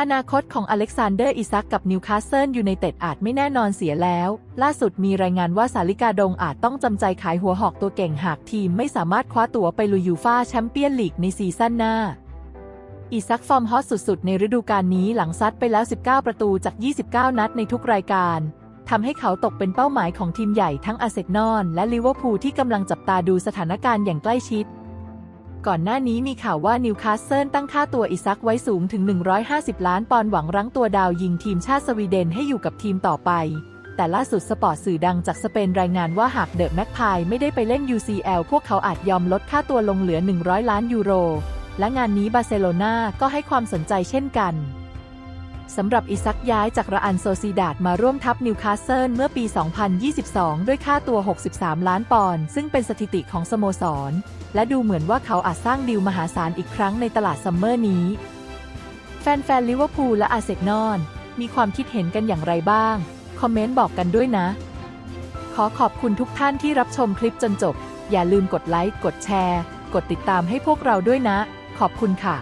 อนาคตของอเล็กซานเดอร์อิซักกับนิวคาสเซิลยูไนเต็ดอาจไม่แน่นอนเสียแล้ว ล่าสุดมีรายงานว่าสาลิกาดงอาจต้องจำใจขายหัวหอกตัวเก่งหากทีมไม่สามารถคว้าตั๋วไปลุยยูฟ่าแชมเปี้ยนลีกในซีซั่นหน้า อิซักฟอร์มฮอตสุดๆ ในฤดูกาลนี้หลังซัดไปแล้ว 19 ประตูจาก 29 นัดในทุกรายการทำให้เขาตกเป็นเป้าหมายของทีมใหญ่ทั้งอาร์เซนอลและลิเวอร์พูลที่กำลังจับตาดูสถานการณ์อย่างใกล้ชิด ก่อนหน้านี้มีข่าวว่านิวคาสเซิลตั้งค่าตัวอิซักไว้สูงถึง 150 ล้านปอนด์หวังรั้งตัวดาวยิงทีมชาติสวีเดนให้อยู่กับทีมต่อไป แต่ล่าสุดสปอร์ตสื่อดังจากสเปนรายงานว่าหากเดอะแม็กพายไม่ได้ไปเล่น UCL พวกเขาอาจยอมลดค่าตัวลงเหลือ 100 ล้านยูโร และงานนี้บาร์เซโลนาก็ให้ความสนใจเช่นกัน สำหรับอิซักย้ายจากรอันโซซีดาดมาร่วมทัพนิวคาสเซิลเมื่อปี 2022 ด้วยค่าตัว 63 ล้านปอนด์ซึ่งเป็นสถิติของสโมสร และดูเหมือนว่าเขาอาจสร้างดีลมหาศาลอีกครั้งในตลาดซัมเมอร์นี้ แฟนๆลิเวอร์พูลและอาร์เซนอลมีความคิดเห็นกันอย่างไรบ้าง คอมเมนต์บอกกันด้วยนะ ขอขอบคุณทุกท่านที่รับชมคลิปจนจบ อย่าลืมกดไลค์ กดแชร์ กดติดตามให้พวกเราด้วยนะ ขอบคุณค่ะ